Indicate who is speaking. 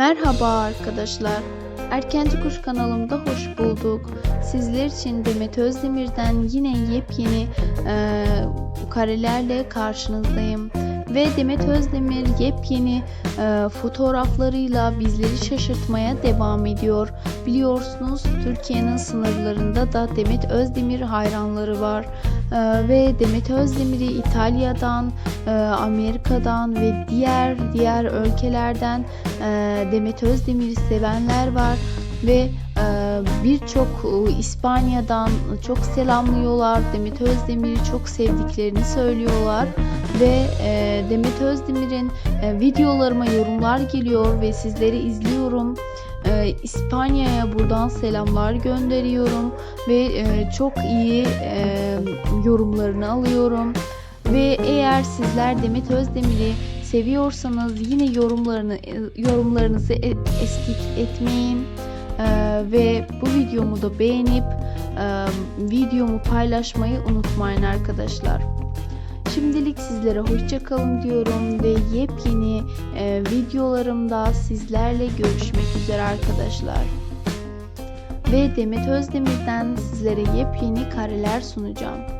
Speaker 1: Merhaba arkadaşlar. Erkenci Kuş kanalımda hoş bulduk. Sizler için Demet Özdemir'den yine yepyeni e, karelerle karşınızdayım. Ve Demet Özdemir yepyeni e, fotoğraflarıyla bizleri şaşırtmaya devam ediyor. Biliyorsunuz Türkiye'nin sınırlarında da Demet Özdemir hayranları var. E, ve Demet Özdemir'i İtalya'dan, e, Amerika'dan ve diğer diğer ülkelerden e, Demet Özdemir'i sevenler var ve e, birçok e, İspanya'dan çok selamlıyorlar. Demet Özdemir'i çok sevdiklerini söylüyorlar ve e, Demet Özdemir'in videolarıma yorumlar geliyor ve sizleri izliyorum. İspanya'ya buradan selamlar gönderiyorum ve çok iyi yorumlarını alıyorum. Ve eğer sizler Demet Özdemir'i seviyorsanız yine yorumlarını yorumlarınızı eskik etmeyin. Ee, ve bu videomu da beğenip e, videomu paylaşmayı unutmayın arkadaşlar. Şimdilik sizlere hoşça kalın diyorum ve yepyeni e, videolarımda sizlerle görüşmek üzere arkadaşlar. Ve Demet Özdemir'den sizlere yepyeni kareler sunacağım.